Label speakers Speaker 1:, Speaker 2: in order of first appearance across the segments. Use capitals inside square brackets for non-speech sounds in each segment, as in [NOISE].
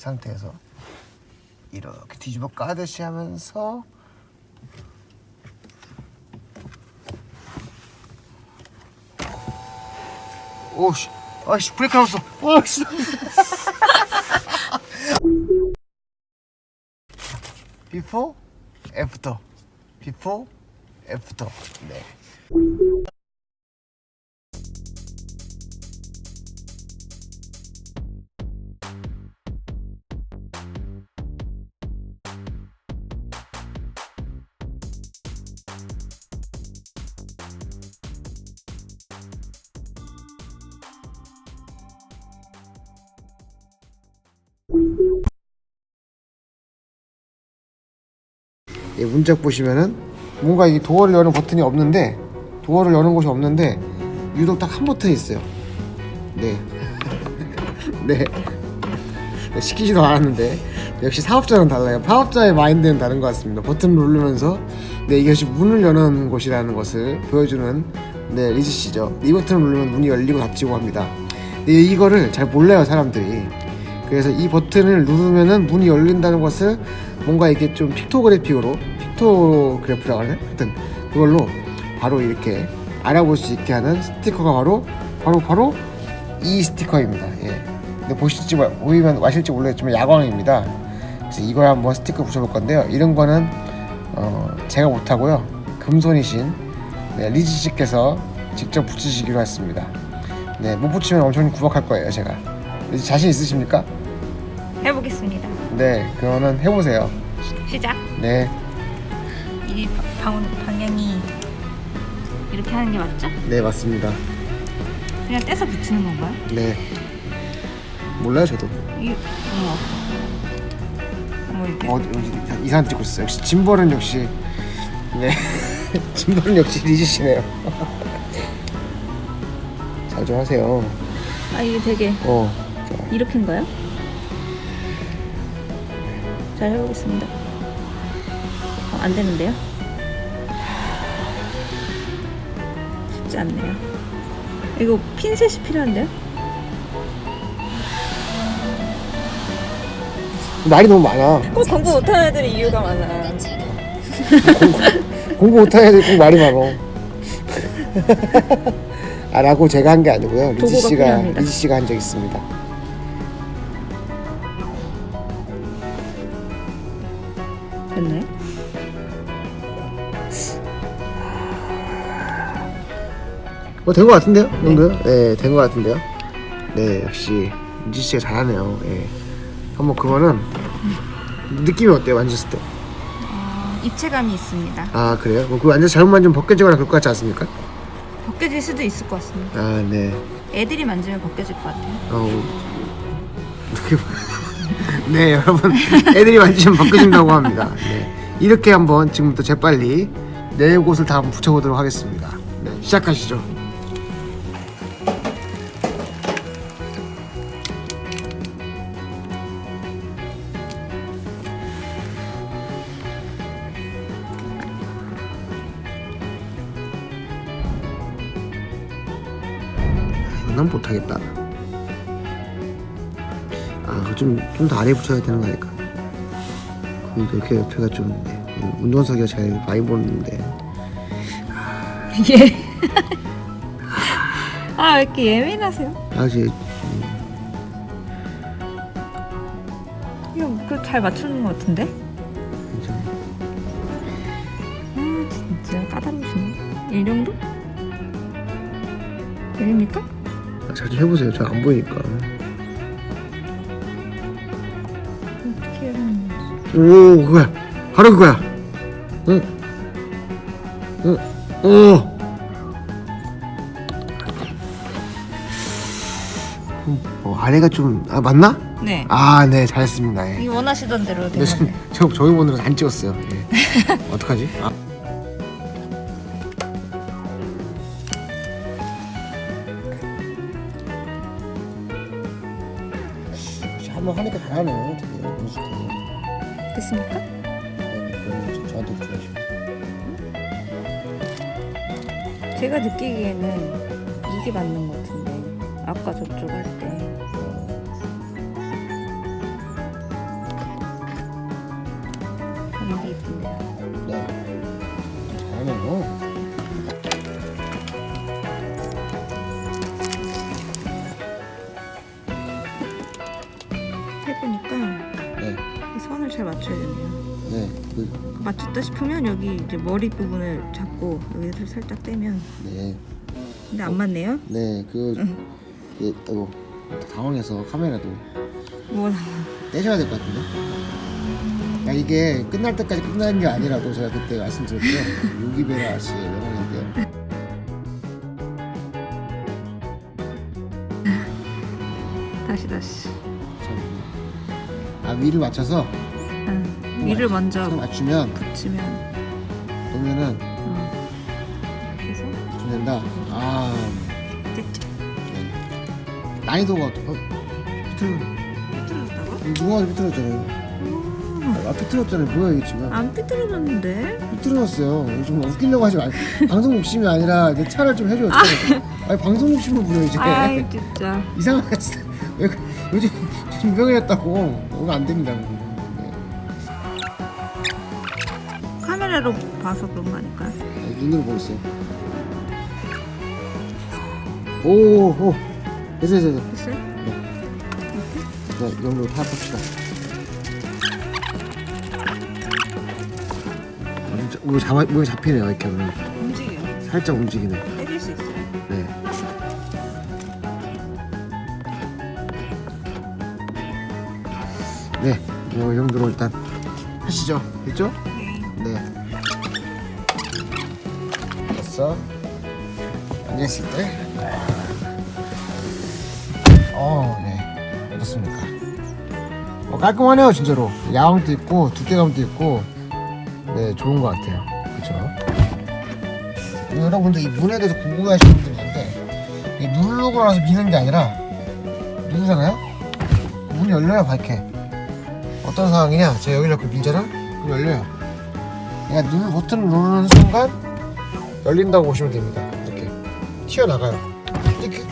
Speaker 1: 상태에서 이렇게 뒤집어 까듯이 하면서 오씨 아씨 브레이크 나왔어. 오씨. Before after. Before after. 네 이 문짝 보시면은 뭔가 이 도어를 여는 버튼이 없는데 도어를 여는 곳이 없는데 유독 딱 한 버튼이 있어요. 네. [LAUGHS] 네. 네, 시키지도 않았는데 역시 사업자는 달라요. 사업자의 마인드는 다른 것 같습니다. 버튼을 누르면서 네 이것이 문을 여는 곳이라는 것을 보여주는 네 리즈 씨죠. 이 버튼을 누르면 문이 열리고 닫히고 합니다. 네, 이거를 잘 몰라요 사람들이. 그래서 이 버튼을 누르면은 문이 열린다는 것을 뭔가 이렇게 좀 픽토그래픽으로 픽토그래프라고 하네 하여튼 그걸로 바로 이렇게 알아볼 수 있게 하는 스티커가 바로 바로 바로 이 스티커입니다. 예. 근데 보실지 마- 보이면 마실지 모르겠지만 야광입니다. 그래서 이걸 한번 스티커 붙여볼 건데요. 이런 거는 어, 제가 못하고요. 금손이신 네, 리즈 씨께서 직접 붙이시기로 했습니다. 네, 못 붙이면 엄청 구박할 거예요 제가. 자신 있으십니까?
Speaker 2: 해보겠습니다.
Speaker 1: 네, 그거는 해보세요.
Speaker 2: 시작.
Speaker 1: 네,
Speaker 2: 이 방, 방향이 이렇게 하는 게 맞죠?
Speaker 1: 네 맞습니다.
Speaker 2: 그냥 떼서 붙이는 건가요?
Speaker 1: 네, 몰라요 저도.
Speaker 2: 이 어머. 어머 이렇게.
Speaker 1: 어, 여기 이상 찍고 있어. 역시 짐벌은 역시 네, [LAUGHS] 짐벌은 역시 리즈 씨네요. 잘 좀 하세요.
Speaker 2: 아 이게 되게
Speaker 1: 어.
Speaker 2: 이렇게인가요? 잘 해보겠습니다. 어, 안 되는데요? 쉽지 않네요. 이거 핀셋이 필요한데요?
Speaker 1: 말이 너무 많아.
Speaker 2: 꼭 공부 못하는 애들이 이유가 많아. [LAUGHS]
Speaker 1: 공부 못하는 애들 꼭 말이 많어. [LAUGHS] 아, 라고 제가 한 게 아니고요. 리즈
Speaker 2: 도구가
Speaker 1: 씨가
Speaker 2: 필요합니다.
Speaker 1: 리즈 씨가 한 적 있습니다.
Speaker 2: 됐나요?
Speaker 1: 어, 된 것 같은데요? 이 정도요? 네, 된 것 같은데요? 네, 역시 민지 씨가 잘하네요. 예. 한번 그거는 느낌이 어때요? 만졌을 때?
Speaker 2: 어, 입체감이 있습니다.
Speaker 1: 아, 그래요? 뭐, 그 완전 잘못 만지면 벗겨지거나 그럴 것 같지 않습니까?
Speaker 2: 벗겨질 수도 있을 것 같습니다.
Speaker 1: 아, 네.
Speaker 2: 애들이 만지면 벗겨질 것 같아요.
Speaker 1: 어, [LAUGHS] 어떻게 봐. [LAUGHS] 네, 여러분. 애들이 만지면 벗겨진다고 합니다. 네. 이렇게 한번 지금부터 재빨리 네 곳을 다 한번 붙여보도록 하겠습니다. 네, 시작하시죠. 난 못하겠다. 아, 좀, 좀 더 아래 붙여야 되는 거 아닐까? 그, 이렇게 옆에가 좀, 네, 그 운동석이가 제일 많이 보는데.
Speaker 2: 예. [LAUGHS] 아, 왜 이렇게 예민하세요?
Speaker 1: 아, 이제,
Speaker 2: 이거 그잘 맞추는 것 같은데?
Speaker 1: 이제
Speaker 2: 아, 진짜 까다로우시네. 이 정도? 여기입니까?
Speaker 1: 아, 잘좀 해보세요. 저안 보이니까. 오, 그거야. 바로 그거야. 응. 응. 오. 음, 어, 아래가 좀, 아, 맞나?
Speaker 2: 네.
Speaker 1: 아, 네, 잘했습니다. 예.
Speaker 2: 이 원하시던 대로
Speaker 1: 근데
Speaker 2: 되면
Speaker 1: 저, [LAUGHS] 저 저희 오늘은 안 찍었어요. 예. [LAUGHS] 어떡하지? 아. 한번 하니까 잘하네.
Speaker 2: 됐습니까?
Speaker 1: 저한테 붙여주시고.
Speaker 2: 제가 느끼기에는 이게 맞는 것 같은데 아까 저쪽 할 때
Speaker 1: 그,
Speaker 2: 맞췄다 싶으면 여기 이제 머리 부분을 잡고 여기를 살짝 떼면
Speaker 1: 네,
Speaker 2: 근데 안 맞네요.
Speaker 1: 네, 그, 그, 아이고, 당황해서 카메라도
Speaker 2: 뭐라
Speaker 1: 떼셔야 될 것 같은데. 야, 이게 끝날 때까지 끝나는 게 아니라고 제가 그때 말씀드렸죠. 요기베라 씨의 명언인데요.
Speaker 2: 다시 다시.
Speaker 1: 참. 아 위를 맞춰서
Speaker 2: 아, 위를 먼저
Speaker 1: 딱 맞추면
Speaker 2: 붙이면
Speaker 1: 보면은
Speaker 2: 어. 그래서
Speaker 1: 붙는다. 아
Speaker 2: 찌찌.
Speaker 1: 네. 난이도가 어, 비틀
Speaker 2: 삐뚤어졌다고?
Speaker 1: 누가 비틀었잖아요. 아 비틀었잖아요. 뭐야 이게 지금?
Speaker 2: 안 삐뚤어졌는데?
Speaker 1: 비틀었어요. 좀 웃기려고 하지 말고 방송 욕심이 아니라 내 차를 좀 해줘. 아. 아니 방송 욕심을 부려 이제.
Speaker 2: 아이 진짜.
Speaker 1: 이상하게 그- 요즘 요즘 유명해졌다고 오늘 안 됩니다.
Speaker 2: 카메라로 봐서 그런 거 아닐까요?
Speaker 1: 네, 눈으로 보고 있어요. 오, 오, 됐어, 됐어, 됐어.
Speaker 2: 됐어요?
Speaker 1: 자, 이 정도 다 봅시다. 어, 진짜 뭐 잡아, 뭐 잡히네요, 이렇게 하면.
Speaker 2: 움직여요.
Speaker 1: 살짝 움직이네.
Speaker 2: 때릴 수 있어요.
Speaker 1: 네. 네, 뭐, 이 정도로 일단 하시죠. 됐죠? 됐어. 앉아있을 때. 어, 네. 어떻습니까? 어, 깔끔하네요, 진짜로. 야왕도 있고, 두께감도 있고, 네, 좋은 것 같아요. 그쵸? 여러분들 이 문에 대해서 궁금해 하시는 분들이 있는데, 이 누르고 나서 미는 게 아니라, 누르잖아요? 문이 열려요, 밝게. 어떤 상황이냐? 제가 여기를 이렇게 밀잖아? 그럼 열려요. 그러니까 누르, 버튼을 누르는 순간 열린다고 보시면 됩니다. 이렇게 튀어나가요. 이렇게.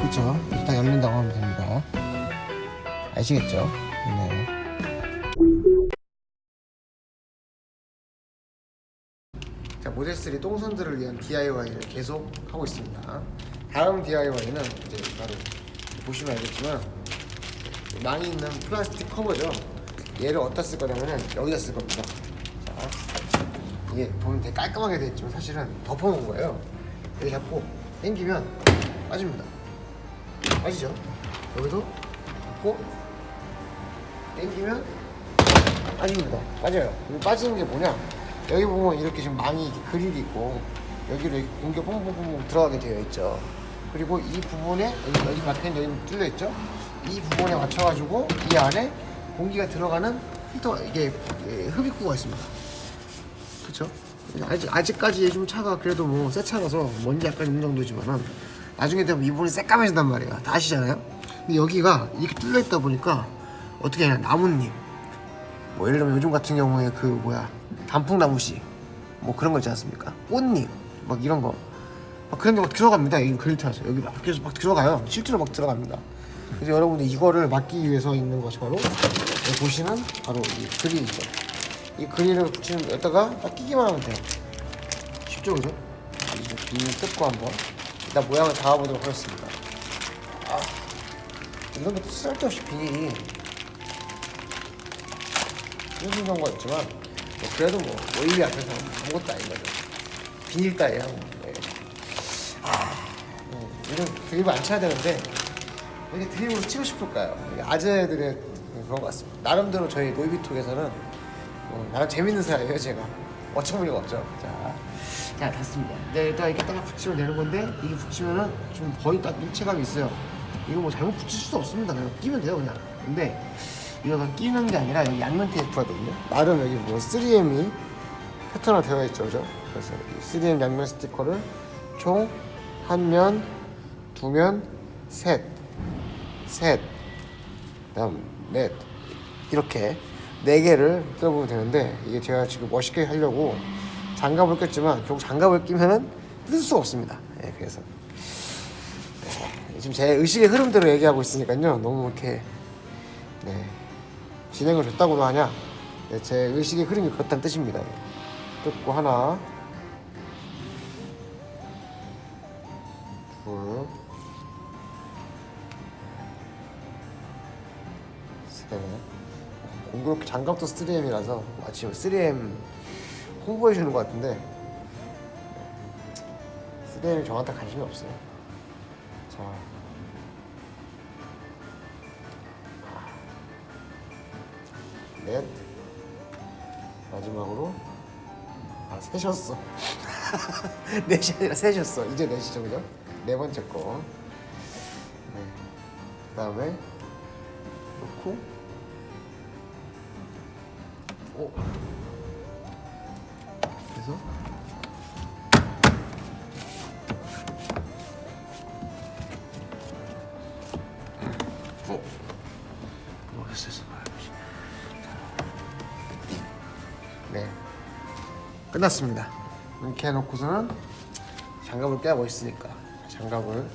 Speaker 1: 그렇죠. 일단 열린다고 하면 됩니다. 아시겠죠? 네. 자, 모델 3 똥손들을 위한 DIY를 계속 하고 있습니다. 다음 DIY는 이제 바로 보시면 알겠지만 망이 있는 플라스틱 커버죠. 얘를 어디다 쓸 거냐면은 여기다 쓸 겁니다. 자, 이게 보면 되게 깔끔하게 돼 있지만 사실은 덮어놓은 거예요. 여기 잡고 당기면 빠집니다. 빠지죠? 여기도 잡고 당기면 빠집니다. 빠져요. 빠지는 게 뭐냐? 여기 보면 이렇게 지금 망이 이렇게 그릴이 있고 여기로 이렇게 공기 뽕뽕뽕 들어가게 되어 있죠. 그리고 이 부분에 여기, 여기 막힌 여기 뚫려 있죠. 이 부분에 맞춰가지고 이 안에 공기가 들어가는 필터 이게 예, 흡입구가 있습니다. 그렇죠? 아직 아직까지 좀 차가 그래도 뭐 새 차라서 먼지 약간 있는 정도지만은 나중에 되면 이 부분이 새까매진단 말이에요. 다 아시잖아요. 근데 여기가 이렇게 뚫려 있다 보니까 어떻게 하냐 나뭇잎 뭐 예를 들면 요즘 같은 경우에 그 뭐야 단풍나무씨 뭐 그런 거 있지 않습니까? 꽃잎 막 이런 거 막 그런 게 막 들어갑니다. 이 그릴트에서 여기 막 계속 막 들어가요. 실제로 막 들어갑니다. 그래서 여러분들 이거를 막기 위해서 있는 것이 바로 보시는 바로 이 그릴이죠. 이 그릴을 붙이는 여기다가 딱 끼기만 하면 돼요. 쉽죠, 그죠? 이제 비닐 뜯고 한번 일단 모양을 잡아보도록 하겠습니다. 아, 이런 것도 쓸데없이 비닐이 무슨 경우가 있지만 뭐 그래도 뭐 원리 앞에서 아무것도 아닌 거죠. 비닐 따위야. 뭐. 네. 아, 네. 이런 드립을 안 쳐야 되는데 왜 이렇게 드립으로 치고 싶을까요? 아재들의 그런 것 같습니다. 나름대로 저희 노이비톡에서는 뭐 나름 재밌는 사람이에요 제가 어처구니가 없죠. 자, 자 닫습니다. 네, 일단 이렇게 딱 붙이면 되는 건데 이게 붙이면은 좀 거의 딱 일체감이 있어요. 이거 뭐 잘못 붙일 수도 없습니다. 그냥 끼면 돼요 그냥. 근데 이거 끼는 게 아니라 여기 양면 테이프거든요. 나름 여기 뭐 3M이 패턴화 되어 있죠, 그죠? 그래서 이 3M 양면 스티커를 총 한 면, 두 면, 셋, 셋, 그다음 넷 이렇게 네 개를 뜯어보면 되는데 이게 제가 지금 멋있게 하려고 장갑을 꼈지만 결국 장갑을 끼면은 뜯을 수가 없습니다. 예, 그래서 네, 지금 제 의식의 흐름대로 얘기하고 있으니까요 너무 이렇게 네, 진행을 줬다고도 하냐? 네, 제 의식의 흐름이 그렇다는 뜻입니다. 뜯고 하나, 둘, 네. 공교롭게 장갑도 3M이라서 마치 3M 홍보해 주는 것 같은데 3M이 저한테 관심이 없어요. 자, 넷 마지막으로 아 셋이었어. [LAUGHS] 넷이 아니라 셋이었어. 이제 넷이죠, 그죠? 네 번째 거. 네. 그 다음에 놓고 오. 그래서 오. 어, 됐어, 됐어. 아이씨. 네. 끝났습니다. 이렇게 해놓고서는 장갑을 껴고 있으니까 장갑을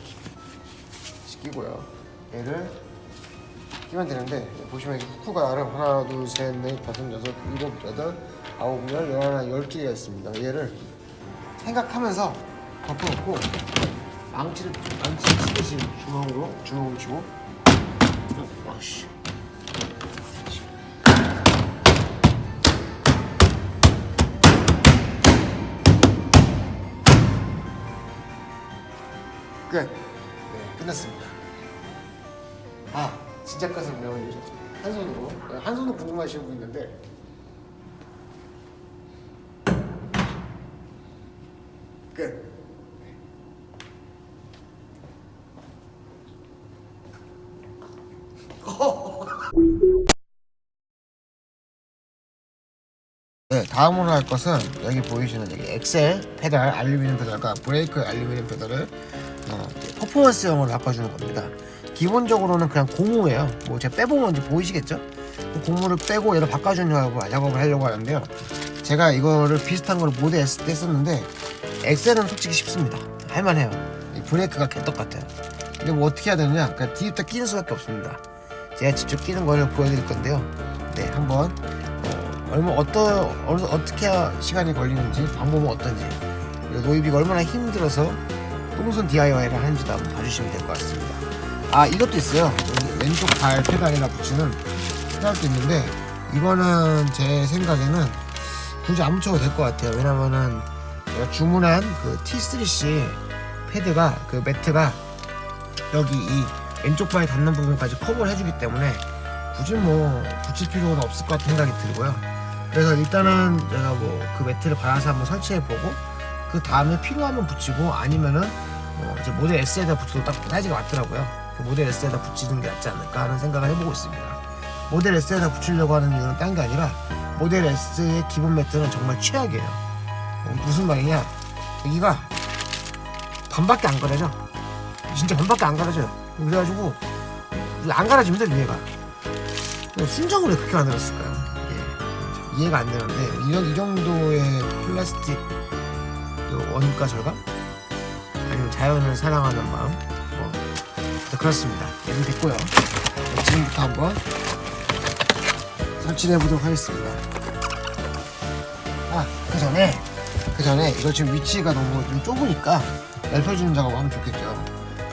Speaker 1: 끼고요. 얘를 끼면 되는데 보시면 후크가 나름 하나 둘셋넷 다섯 여섯 일곱 여덟 아홉 열 열하나 열 개가 있습니다. 얘를 생각하면서 덮어놓고 망치를 망치 치듯이 주먹으로 주먹을 치고 와씨 끝. 네, 끝났습니다. 아, 진짜 가슴 명언 요한 손으로. 네, 한 손으로 궁금하신 분 있는데. 끝. 네, 다음으로 할 것은 여기 보이시는 여기 엑셀 페달, 알루미늄 페달과 브레이크 알루미늄 페달을 어, 퍼포먼스형으로 바꿔주는 겁니다. 기본적으로는 그냥 고무예요. 뭐 제가 빼보면 이제 보이시겠죠? 그 고무를 빼고 얘를 바꿔주는 작업을, 작업을 하려고 하는데요. 제가 이거를 비슷한 걸 모델 S 때 썼는데 엑셀은 솔직히 쉽습니다. 할만해요. 이 브레이크가 개떡 같아요. 근데 뭐 어떻게 해야 되느냐? 그냥 뒤에다 끼는 수밖에 없습니다. 제가 직접 끼는 거를 보여드릴 건데요. 네, 한번 어, 얼마 어떠 어, 어떻게 시간이 걸리는지 방법은 어떤지 노이비가 얼마나 힘들어서 똥손 DIY를 하는지도 한번 봐주시면 될 것 같습니다. 아 이것도 있어요. 여기 왼쪽 발 페달에다 붙이는 페달도 있는데 이거는 제 생각에는 굳이 안 붙여도 될 것 같아요. 왜냐면은 제가 주문한 그 T3C 패드가 그 매트가 여기 이 왼쪽 발에 닿는 부분까지 커버를 해주기 때문에 굳이 뭐 붙일 필요는 없을 것 같은 생각이 들고요. 그래서 일단은 제가 뭐 그 매트를 받아서 한번 설치해 보고 그 다음에 필요하면 붙이고 아니면은 어 이제 모델 S에다 붙여도 딱 사이즈가 맞더라고요. 그 모델 S에다 붙이는 게 낫지 않을까 하는 생각을 해보고 있습니다. 모델 S에다 붙이려고 하는 이유는 딴 게 아니라 모델 S의 기본 매트는 정말 최악이에요. 어, 무슨 말이냐? 여기가 반밖에 안 갈아져. 진짜 반밖에 안 갈아져요. 그래가지고 안 갈아집니다 위에가. 순정으로 왜 그렇게 만들었을까요? 예. 이해가 안 되는데 이런 이 정도의 플라스틱 그 원가 절감 아니면 자연을 사랑하는 마음 뭐 네, 그렇습니다. 얘는 됐고요. 네, 지금부터 한번 설치를 해보도록 하겠습니다. 아 그 전에 그 전에 이거 지금 위치가 너무 좀 좁으니까 넓혀주는 작업을 하면 좋겠죠.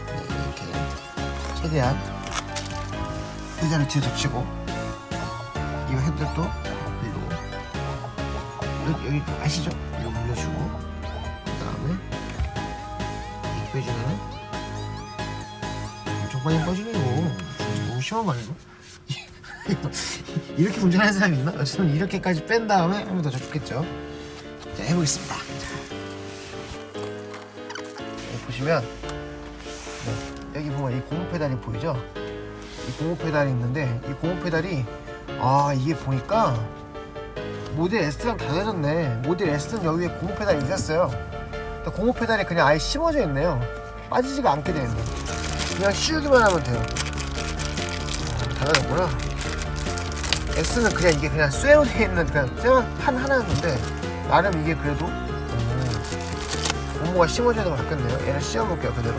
Speaker 1: 네, 이렇게 최대한 의자를 뒤에 덮치고 이 핸들도 그리고 여기, 아시죠? 이거 물려주고 그 다음에 이 빼주면은 엄청 많이 빠지네요 진짜 너무 심한 거 아니에요? [LAUGHS] 이렇게 운전하는 사람이 있나? 어쨌든 이렇게까지 뺀 다음에 하면 더 좋겠죠 자 해보겠습니다 자. 보시면 네, 여기 보면 이 고무 페달이 보이죠? 이 고무 페달이 있는데 이 고무 페달이 아 이게 보니까 모델 S랑 달라졌네 모델 S는 여기에 고무 페달이 있었어요 고무 페달이 그냥 아예 심어져 있네요 빠지지가 않게 있네 그냥 씌우기만 하면 돼요. 아, 달라졌구나. S는 그냥 이게 그냥 쇠로 되어 있는 그냥 쇠만 판 하나였는데 나름 이게 그래도 음, 고무가 심어져서 바뀌었네요. 얘를 씌워볼게요 그대로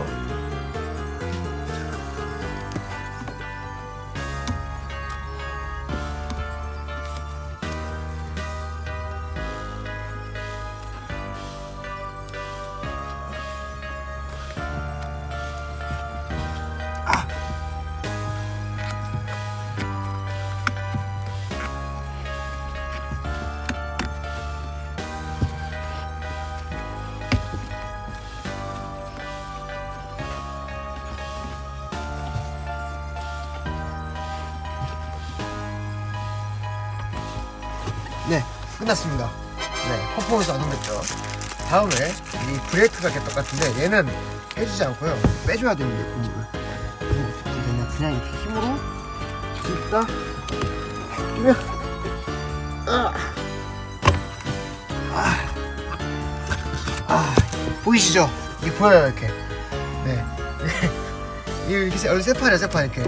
Speaker 1: 끝났습니다. 네, 퍼포먼스 완성됐죠. 다음에 이 브레이크가 이렇게 똑같은데 얘는 해주지 않고요. 빼줘야 됩니다. 그럼 어떻게 되냐. 그냥 이렇게 힘으로 짚다 끼면 아, 아, 아, 보이시죠? 이게 보여요, 이렇게. 네. [LAUGHS] 이렇게 세, 세 판이야, 세 판, 이렇게.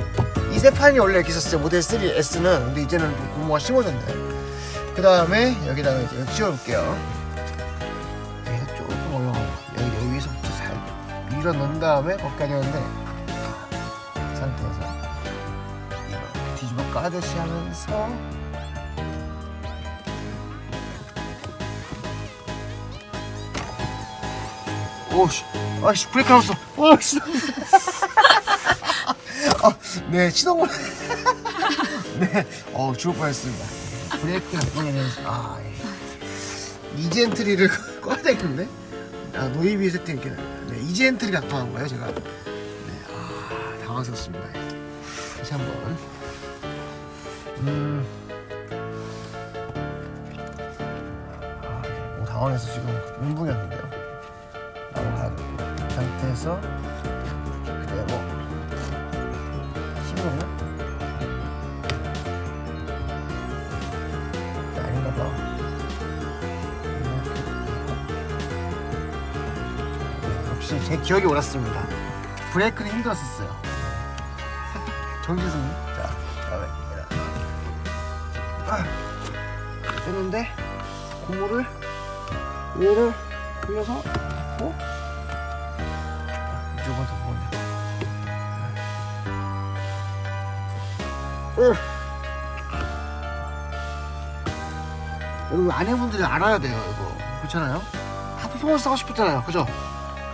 Speaker 1: 이 세 판이 원래 이렇게 있었어요. 모델 3S는. 근데 이제는 좀 고무가 심어졌네. 그 다음에 여기다가 이제 씌워볼게요. 여기서 조금 올라가고, 여기, 여기 위에서부터 살 밀어 넣은 다음에 되는데, 이 상태에서 이렇게 뒤집어 까듯이 하면서, 오씨, 아씨, 브레이크 안 없어. 오씨. 어, [LAUGHS] 네, 시동을. [LAUGHS] 네, 어, 죽을 뻔했습니다. 브레이크가 꺼내면, 아, 예. 이젠트리를 [LAUGHS] 꺼야 되겠는데? 아, 노이비 세팅 이렇게. 네, 이젠트리 간 거예요, 제가. 네, 아, 당황스럽습니다. 다시 한 번. 음. 아, 뭐 당황해서 지금 멘붕이 왔는데요. 나가 상태에서 역시 제 기억이 옳았습니다. 브레이크는 힘들었었어요. [LAUGHS] 정지승. 자, 다음에 아, 되는데 고무를 얘를 돌려서 어? 이쪽은 더 보네. 으. 여러분 아내분들이 알아야 돼요 이거 그렇잖아요 다 퍼포먼스 하고 싶었잖아요 그죠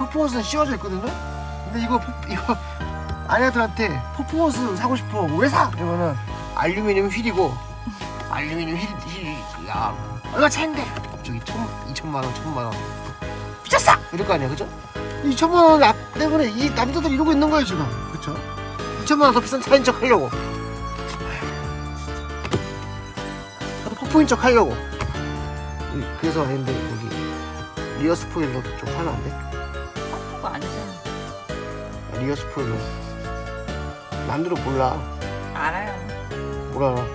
Speaker 1: 퍼포먼스는 씌워져 있거든요 근데 이거 퍼- 이거 아내들한테 퍼포먼스 사고 싶어 왜 사? 이러면은 알루미늄 휠이고 알루미늄 휠, 휠야 얼마 차인데 저기 천, 이천만 원 천만 원 미쳤어 이럴 거 아니야 그죠? 이 천만 원 나- 때문에 이 남자들 이러고 있는 거예요 지금 그쵸? 이천만 원 더 비싼 차인 척 하려고 나도 퍼포인 척 하려고 이- 그래서 근데 여기 리어 스포일러도 좀 사면 안 돼?
Speaker 2: 퍼프가 아니잖아.
Speaker 1: 리어 스포일러 남들은 몰라.
Speaker 2: 알아요.
Speaker 1: 몰라?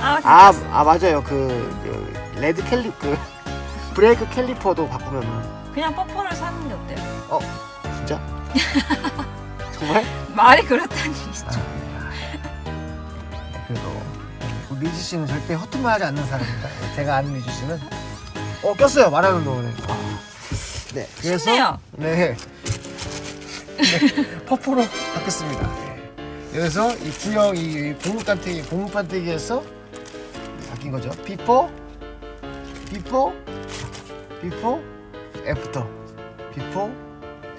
Speaker 2: 아,
Speaker 1: 아,
Speaker 2: 진짜.
Speaker 1: 아 맞아요. 그, 그 레드 캘리 그 [LAUGHS] 브레이크 캘리퍼도 바꾸면은.
Speaker 2: 그냥 퍼프를 사는 게 어때요?
Speaker 1: 진짜? [LAUGHS] 정말?
Speaker 2: 말이 그렇다니 진짜.
Speaker 1: 네, 그래도 우리 리지 씨는 절대 허튼 말 하지 않는 사람입니다. 제가 아는 리지 씨는. 어 꼈어요. 말하는 동안에. 아, 네 그래서?
Speaker 2: 쉽네요.
Speaker 1: 네, 네 퍼프로 바뀌었습니다. 네. 그래서 이 구형 이 고무 판때기 고무 판때기에서 바뀐 거죠. 비포 비포 비포 애프터 비포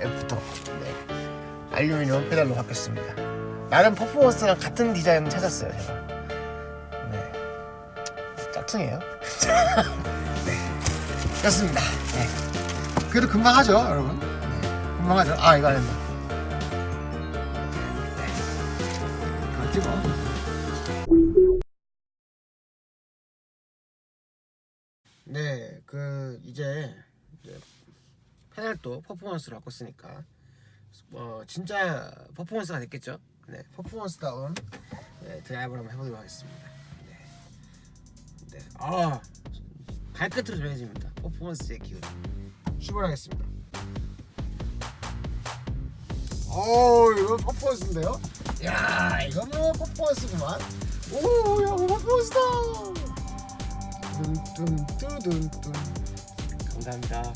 Speaker 1: 애프터. 네. 알루미늄 페달로 바뀌었습니다. 나름 퍼포먼스랑 같은 디자인 찾았어요 제가. 네. 짝퉁이에요. [LAUGHS] 네. 그렇습니다. 네. 그래도 금방 하죠 여러분. 네. 금방 하죠. 아 이거 안 했네 뭐 네, 그 이제, 패널도 퍼포먼스로 바꿨으니까 어 진짜 퍼포먼스가 됐겠죠. 네, 퍼포먼스다운 네, 드라이브를 한번 해보도록 하겠습니다. 네, 네, 아 발끝으로 전해집니다. 퍼포먼스의 기운. 출발하겠습니다. 오, 이거 퍼포먼스인데요? 야, 이거 뭐 퍼포먼스구만. 오, 야, 이거 퍼포먼스다. 뚠뚠 뚜둔 뚠 감사합니다